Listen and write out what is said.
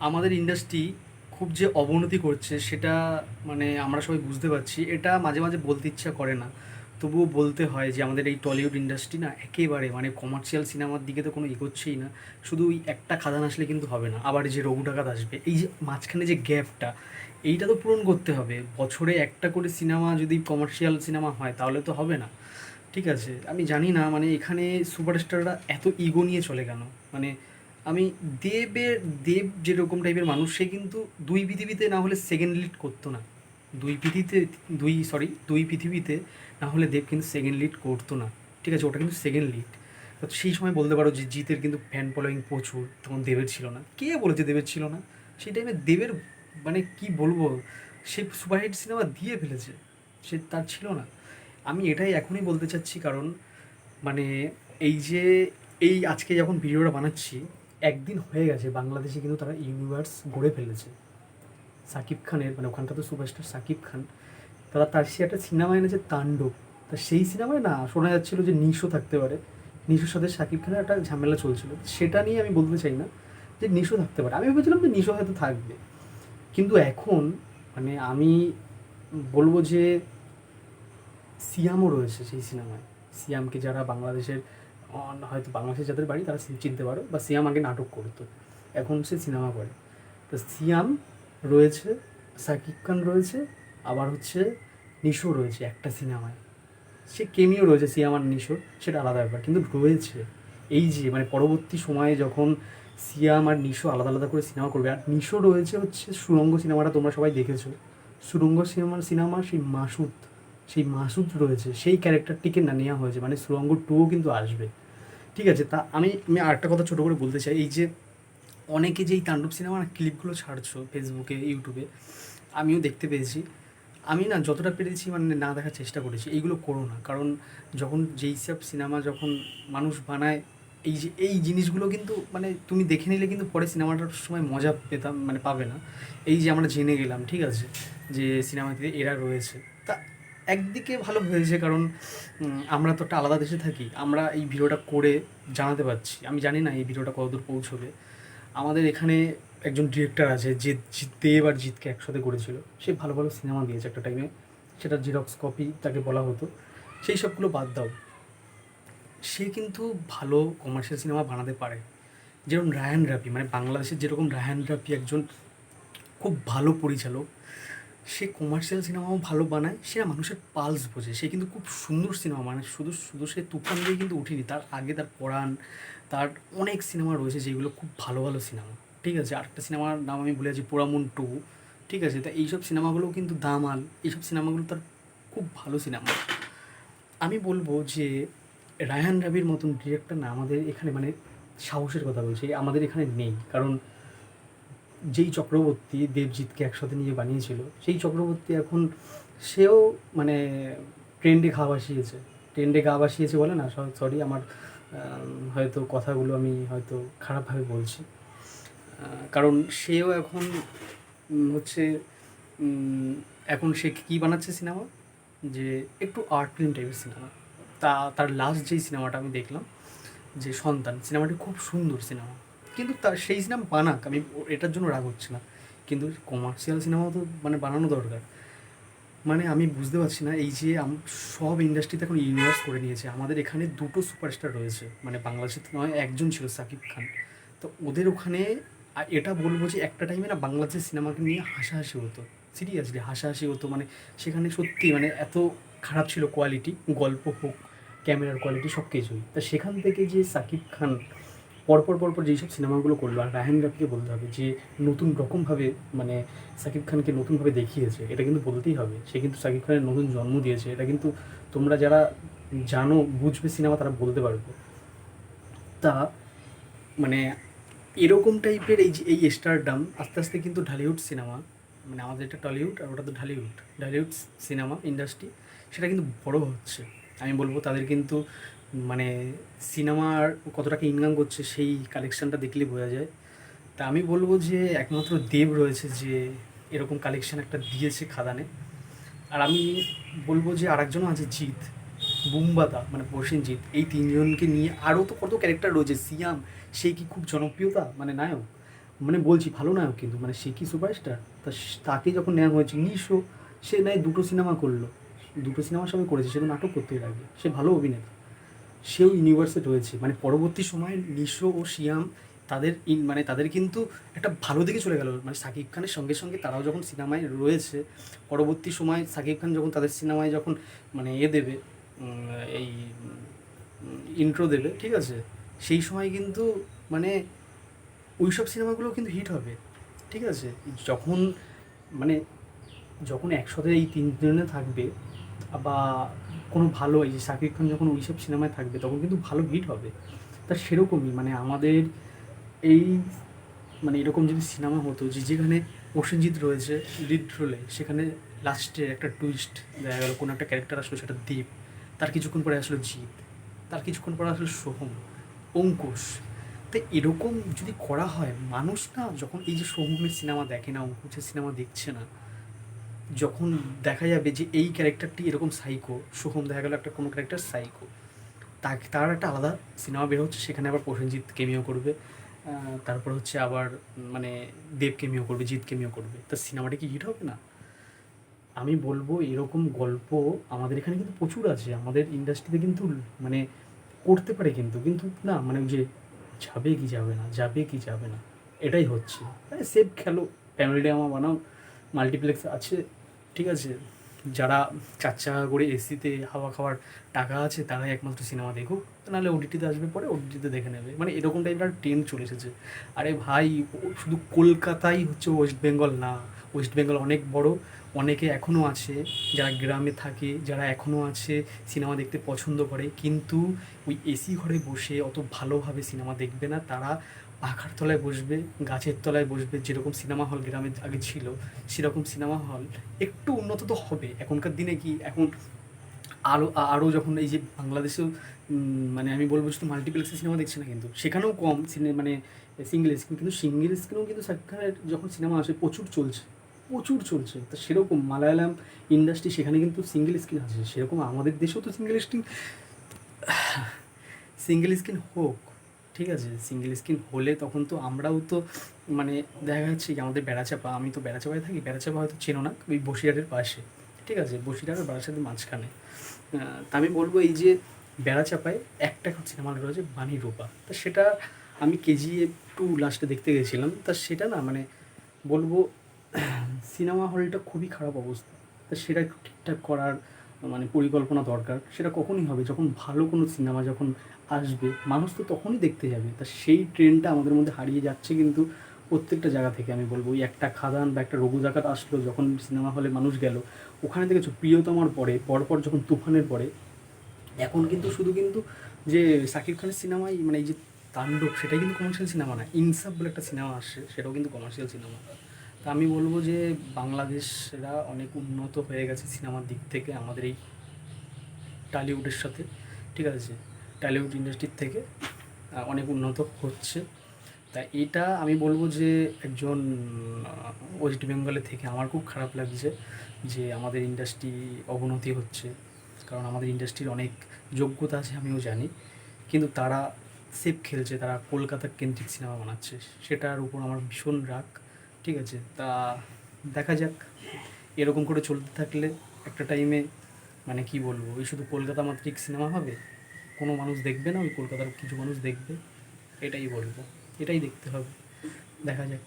আমাদের ইন্ডাস্ট্রি খুব যে অবনতি করছে সেটা মানে আমরা সবাই বুঝতে পারছি। এটা মাঝে মাঝে বলতে ইচ্ছা করে না। তবুও বলতে হয় যে আমাদের এই টলিউড ইন্ডাস্ট্রি না একেবারে মানে কমার্শিয়াল সিনেমার দিকে তো কোনো এগোচ্ছেই না। শুধু ওই একটা খাদান আসলে কিন্তু হবে না। আবার যে রঘু ডাকাত আসবে, এই যে মাঝখানে যে গ্যাপটা এইটা তো পূরণ করতে হবে। বছরে একটা করে সিনেমা যদি কমার্শিয়াল সিনেমা হয় তাহলে তো হবে না। ঠিক আছে? আমি জানি না মানে এখানে সুপারস্টাররা এত ইগো নিয়ে চলে কেন? মানে আমি দেবের, দেব যেরকম টাইপের মানুষ, সে কিন্তু দুই পৃথিবীতে না হলে সেকেন্ড লিড করতো না। দুই পৃথিবীতে, দুই সরি দুই পৃথিবীতে না হলে দেব কিন্তু সেকেন্ড লিড করতো না। ঠিক আছে, ওটা কিন্তু সেকেন্ড লিড তো সেই সময় বলতে পারো যে জিতের কিন্তু ফ্যান ফলোয়িং প্রচুর, তখন দেবের ছিল না। কে বলেছে দেবের ছিল না? সেই টাইমে দেবের মানে কি বলব, সে সুপারহিট সিনেমা দিয়ে ফেলেছে, সে তার ছিল না। আমি এটাই এখনই বলতে চাচ্ছি, কারণ মানে এই যে, এই আজকে যখন ভিডিওটা বানাচ্ছি একদিন হয়ে গেছে, বাংলাদেশে কিন্তু তারা ইউনিভার্স গড়ে ফেলেছে। সাকিব খানের মানে ওখানকার তো সুপারস্টার সাকিব খান, তারা তার সে একটা সিনেমা এনেছে তাণ্ডব। তা সেই সিনেমায় না, শোনা যাচ্ছিল যে নিশো থাকতে পারে। নিশোর সাথে সাকিব খানের একটা ঝামেলা চলছিল। সেটা নিয়ে আমি বলতে চাই না যে নিশো থাকতে পারে। আমি ভেবেছিলাম যে নিশো হয়তো থাকবে। কিন্তু এখন মানে আমি বলব যে, সিয়ামও রয়েছে সেই সিনেমায় সিয়ামকে যারা বাংলাদেশের হয়তো বাংলাদেশের যাদের বাড়ি তারা চিনতে পারো, বা সিয়াম আগে নাটক করতো। এখন সে সিনেমা করে। তো সিয়াম রয়েছে, সাকিব খান রয়েছে, আবার হচ্ছে নিশো রয়েছে একটা সিনেমায়। সে কেমিও রয়েছে, সিয়াম আর নিশোর সেটা আলাদা ব্যাপার। কিন্তু রয়েছে। এই যে মানে পরবর্তী সময়ে যখন সিয়াম আর নিশো আলাদা আলাদা করে সিনেমা করবে, আর নিশো রয়েছে হচ্ছে সুরঙ্গ সিনেমাটা তোমরা সবাই দেখেছ। সুরঙ্গ সিনেমার সিনেমা সেই মাসুদ সেই মাসুদ রয়েছে। সেই ক্যারেক্টারটিকে না নেওয়া হয়েছে। মানে সুরঙ্গ টুও কিন্তু আসবে। ঠিক আছে, তা আমি আমি আরেকটা কথা ছোটো করে বলতে চাই, এই যে অনেকে যে এই তাণ্ডব সিনেমার ক্লিপগুলো ছাড়ছো ফেসবুকে ইউটিউবে আমিও দেখতে পেয়েছি। আমি না যতটা পেরেছি মানে না দেখার চেষ্টা করেছি, এইগুলো করো না। কারণ যখন যেই সব সিনেমা যখন মানুষ বানায়, এই যে, এই জিনিসগুলো কিন্তু মানে তুমি দেখে নিলে কিন্তু পরে সিনেমাটার সময় মজা পেতাম মানে পাবে না। এই যে আমরা জেনে গেলাম, ঠিক আছে, যে সিনেমাতে এরা রয়েছে। তা একদিকে ভালো হয়েছে, কারণ আমরা তো একটা আলাদা দেশে থাকি, আমরা এই ভিডিওটা করে জানাতে পারছি। আমি জানি না এই ভিডিওটা কতদূর পৌঁছবে। আমাদের এখানে একজন ডিরেক্টর আছে, যে দেব আর জিতকে একসাথে করেছিল। সে ভালো ভালো সিনেমা দিয়েছে একটা টাইমে সেটা জিরক্স কপি তাকে বলা হতো। সেই সবগুলো বাদ দাও। সে কিন্তু ভালো কমার্শিয়াল সিনেমা বানাতে পারে। যেরকম রায়ান রাফি মানে বাংলাদেশের যেরকম রায়ান রাফি একজন খুব ভালো পরিচালক সে কমার্শিয়াল সিনেমাও ভালো বানায়, সে মানুষের পালস বোঝে। সে কিন্তু খুব সুন্দর সিনেমা মানে শুধু শুধু সে তুফান দিয়ে কিন্তু উঠিনি, তার আগে তার পরাণ তার অনেক সিনেমা রয়েছে যেগুলো খুব ভালো ভালো সিনেমা ঠিক আছে, আরেকটা সিনেমার নাম আমি ভুলে আছি পোড়ামন টু ঠিক আছে, তা এইসব সিনেমাগুলো কিন্তু দামাল, এইসব সিনেমাগুলো তার খুব ভালো সিনেমা আমি বলব যে, রায়হান রাবির মতন ডিরেক্টর না আমাদের এখানে মানে সাহসের কথা বলছি, আমাদের এখানে নেই। কারণ যেই চক্রবর্তী দেবজিৎকে একসাথে নিয়ে বানিয়েছিল, সেই চক্রবর্তী এখন সেও মানে ট্রেন্ডে গা ভাসিয়েছে। ট্রেন্ডে গা ভাসিয়েছে বলে না, সরি আমার হয়তো কথাগুলো আমি হয়তো খারাপভাবে বলছি। কারণ সেও এখন হচ্ছে এখন সে কী বানাচ্ছে সিনেমা? যে একটু আর্ট ফিল্ম টাইপের সিনেমা। তা, তার লাস্ট যেই সিনেমাটা আমি দেখলাম, যে সন্তান, সিনেমাটি খুব সুন্দর সিনেমা। কিন্তু তার সেই সিনেমা বানাক, আমি এটার জন্য রাগ হচ্ছে না। কিন্তু কমার্শিয়াল সিনেমাও তো মানে বানানো দরকার। মানে আমি বুঝতে পারছি না এই যে সব ইন্ডাস্ট্রিতে এখন ইউনিভার্স করে নিয়েছে। আমাদের এখানে দুটো সুপারস্টার রয়েছে। মানে বাংলাদেশের নয়, একজন ছিল সাকিব খান। তো ওদের ওখানে এটা বলব যে একটা টাইমে না বাংলাদেশের সিনেমাকে নিয়ে হাসাহাসি হতো। সিরিয়াসলি হাসাহাসি হতো। মানে সেখানে সত্যি মানে এত খারাপ ছিল কোয়ালিটি গল্প হোক ক্যামেরার কোয়ালিটি সব কিছুই তা সেখান থেকে যে সাকিব খান পরপর পরপর যেই সব সিনেমাগুলো করল, আর রায়হান রাফিকে বলতে হবে যে নতুন রকমভাবে মানে সাকিব খানকে নতুনভাবে দেখিয়েছে, এটা কিন্তু বলতেই হবে। সে কিন্তু সাকিব খানের নতুন জন্ম দিয়েছে, এটা কিন্তু তোমরা যারা জানো, বুঝবে সিনেমা, তারা বলতে পারবে। তা মানে এরকম টাইপের এই যে, এই স্টারডাম, আস্তে আস্তে কিন্তু ঢালিউড সিনেমা মানে আমাদের এটা টলিউড, আর ওটা তো ঢালিউড। ঢালিউড সিনেমা ইন্ডাস্ট্রি, সেটা কিন্তু বড় হচ্ছে। আমি বলব তাদের কিন্তু মানে সিনেমার কত টাকা ইনকাম করছে সেই কালেকশনটা দেখলে বোঝা যায়। তা আমি বলব যে একমাত্র দেব রয়েছে যে এরকম কালেকশন একটা দিয়েছে খাদানে। আর আমি বলব যে আরেকজনও আছে, জিৎ, বুম্বাদা মানে প্রসেনজিৎ এই তিনজনকে নিয়ে আরও তো কত ক্যারেক্টার রয়েছে, সিয়াম, সে কি খুব জনপ্রিয়তা? মানে নায়ক? মানে বলছি, ভালো নায়ক কিন্তু মানে সে কি সুপারস্টার তা তাকে যখন নেওয়া হয়েছে, নিশো, সে নেয় দুটো সিনেমা করল। দুটো সিনেমার সঙ্গে করেছে, সে তো নাটক করতেই লাগে সে ভালো অভিনেতা। সেও ইউনিভার্সে রয়েছে। মানে পরবর্তী সময়ে নিশো ও শিয়াম তাদের ইন মানে তাদের কিন্তু একটা ভালো দিকে চলে গেল। মানে সাকিব খানের সঙ্গে সঙ্গে তারাও যখন সিনেমায় রয়েছে, পরবর্তী সময় সাকিব খান যখন তাদের সিনেমায় যখন মানে এ দেবে এই ইন্ট্রো দেবে, ঠিক আছে? সেই সময় কিন্তু মানে ওই সব সিনেমাগুলো কিন্তু হিট হবে, ঠিক আছে? যখন মানে যখন একসাথে এই তিনজনে থাকবে, বা কোনো ভালো, এই যে শাকিব খান যখন ওইসব সিনেমায় থাকবে, তখন কিন্তু ভালো হিট হবে। তা সেরকমই মানে আমাদের এই মানে এরকম যদি সিনেমা হতো, যে যেখানে প্রসেনজিৎ রয়েছে, লিড রোলে, সেখানে লাস্টে একটা টুইস্ট দেখা গেল, কোনো একটা ক্যারেক্টার আসলো, সেটা দীপ, তার কিছুক্ষণ পরে আসলো জিৎ, তার কিছুক্ষণ পরে আসলো সোহম, অঙ্কুশ। তো এরকম যদি করা হয়, মানুষ না যখন এই যে সোহমের সিনেমা দেখে না, অঙ্কুশের সিনেমা দেখছে না যখন দেখা যাবে যে এই ক্যারেক্টারটি এরকম সাইকো সোহম দেখা গেল একটা কোনো ক্যারেক্টার সাইকো তাকে, তার একটা আলাদা সিনেমা বের হচ্ছে, সেখানে আবার প্রসেনজিৎ কেমিও করবে তারপর হচ্ছে আবার মানে দেব কেমিও করবে, জিৎ কেমিও করবে। তা সিনেমাটা কি হিট হবে না? আমি বলব এরকম গল্প আমাদের এখানে কিন্তু প্রচুর আছে, আমাদের ইন্ডাস্ট্রিতে কিন্তু মানে করতে পারে কিন্তু কিন্তু না মানে যে যাবে কি যাবে না, যাবে কি যাবে না, এটাই হচ্ছে। সেফ খেলো ফ্যামিলি ড্রামা বানাও। মাল্টিপ্লেক্স আছে, ঠিক আছে? যারা চার চাকা করে এসিতে হাওয়া খাওয়ার টাকা আছে, তারাই একমাত্র সিনেমা দেখুক নাহলে ওটিটিতে আসবে, পরে ওটিটিতে দেখে নেবে। মানে এরকম টাইপের ট্রেন্ড চলে এসেছে। আরে ভাই শুধু কলকাতাই হচ্ছে ওয়েস্ট বেঙ্গল না। ওয়েস্ট বেঙ্গল অনেক বড়, অনেকে এখনও আছে, যারা গ্রামে থাকে, যারা এখনও আছে, সিনেমা দেখতে পছন্দ করে, কিন্তু ওই এসি ঘরে বসে অত ভালোভাবে সিনেমা দেখবে না, তারা পাখার তলায় বসবে, গাছের তলায় বসবে, যেরকম সিনেমা হল গ্রামে আগে ছিল, সেরকম সিনেমা হল একটু উন্নত তো হবে। এখনকার দিনে কি এখন আরও আরও যখন এই যে বাংলাদেশেও মানে আমি বলব শুধু মাল্টিপ্লেক্সে সিনেমা দেখছে না কিন্তু, সেখানেও কম সিনে মানে সিঙ্গেল স্ক্রিন কিন্তু সিঙ্গেল স্ক্রিনেও কিন্তু খানের যখন সিনেমা আসে প্রচুর চলছে প্রচুর চলছে। তো সেরকম মালায়ালাম ইন্ডাস্ট্রি সেখানে কিন্তু সিঙ্গেল স্ক্রিন আছে। সেরকম আমাদের দেশেও তো সিঙ্গেল স্ক্রিন সিঙ্গেল স্ক্রিন হোক ঠিক আছে সিঙ্গেল স্ক্রিন হলে তখন তো আমরাও তো মানে দেখা যাচ্ছে কি আমাদের বেড়াচাপা, আমি তো বেড়াচাপায় থাকি, বেড়াচাপা হয়তো চেনো না, ওই বসিরহাটের পাশে, ঠিক আছে বসিরহাট আর বারাসাতের মাঝখানে। তা আমি বলব এই যে বেড়াচাপায় একটা সিনেমা হল রয়েছে বাণী রূপা। তা সেটা আমি কেজি টু লাস্টে দেখতে গেছিলাম, তা সেটা না মানে বলব সিনেমা হলটা খুবই খারাপ অবস্থা। তা সেটা ঠিকঠাক করার মানে পরিকল্পনা দরকার, সেটা কখনই হবে। যখন ভালো কোনো সিনেমা যখন আসবে, মানুষ তো তখনই দেখতে যাবে। তা সেই ট্রেনটা আমাদের মধ্যে হারিয়ে যাচ্ছে কিন্তু প্রত্যেকটা জায়গা থেকে আমি বলব। ওই একটা খাদান বা একটা রঘু জাকাত আসলো যখন সিনেমা হলে মানুষ গেল, ওখানে থেকে প্রিয়তমার পরে, পরপর যখন তুফানের পরে, এখন কিন্তু শুধু কিন্তু যে শাকিব খানের সিনেমাই মানে এই যে তাণ্ডব, সেটাই কিন্তু কমার্শিয়াল সিনেমা না, ইনসাফ বলে একটা সিনেমা আসছে সেটাও কিন্তু কমার্শিয়াল সিনেমা। তা আমি বলব যে বাংলাদেশরা অনেক উন্নত হয়ে গেছে সিনেমার দিক থেকে আমাদের এই টালিউডের সাথে, ঠিক আছে? টালিউড ইন্ডাস্ট্রির থেকে অনেক উন্নত হচ্ছে। তা এটা আমি বলব যে একজন ওয়েস্ট বেঙ্গলে থেকে আমার খুব খারাপ লাগছে যে আমাদের ইন্ডাস্ট্রি অবনতি হচ্ছে। কারণ আমাদের ইন্ডাস্ট্রির অনেক যোগ্যতা আছে আমিও জানি। কিন্তু তারা সেফ খেলছে, তারা কলকাতা কেন্দ্রিক সিনেমা বানাচ্ছে। সেটার উপর আমার ভীষণ রাগ। ঠিক আছে, তা দেখা যাক। এরকম করে চলতে থাকলে একটা টাইমে মানে কি বলব, ওই শুধু কলকাতা মাত্রিক সিনেমা হবে? কোনো মানুষ দেখবে না, ওই কলকাতার কিছু মানুষ দেখবে? এটাই বলব, এটাই দেখতে হবে। দেখা যাক।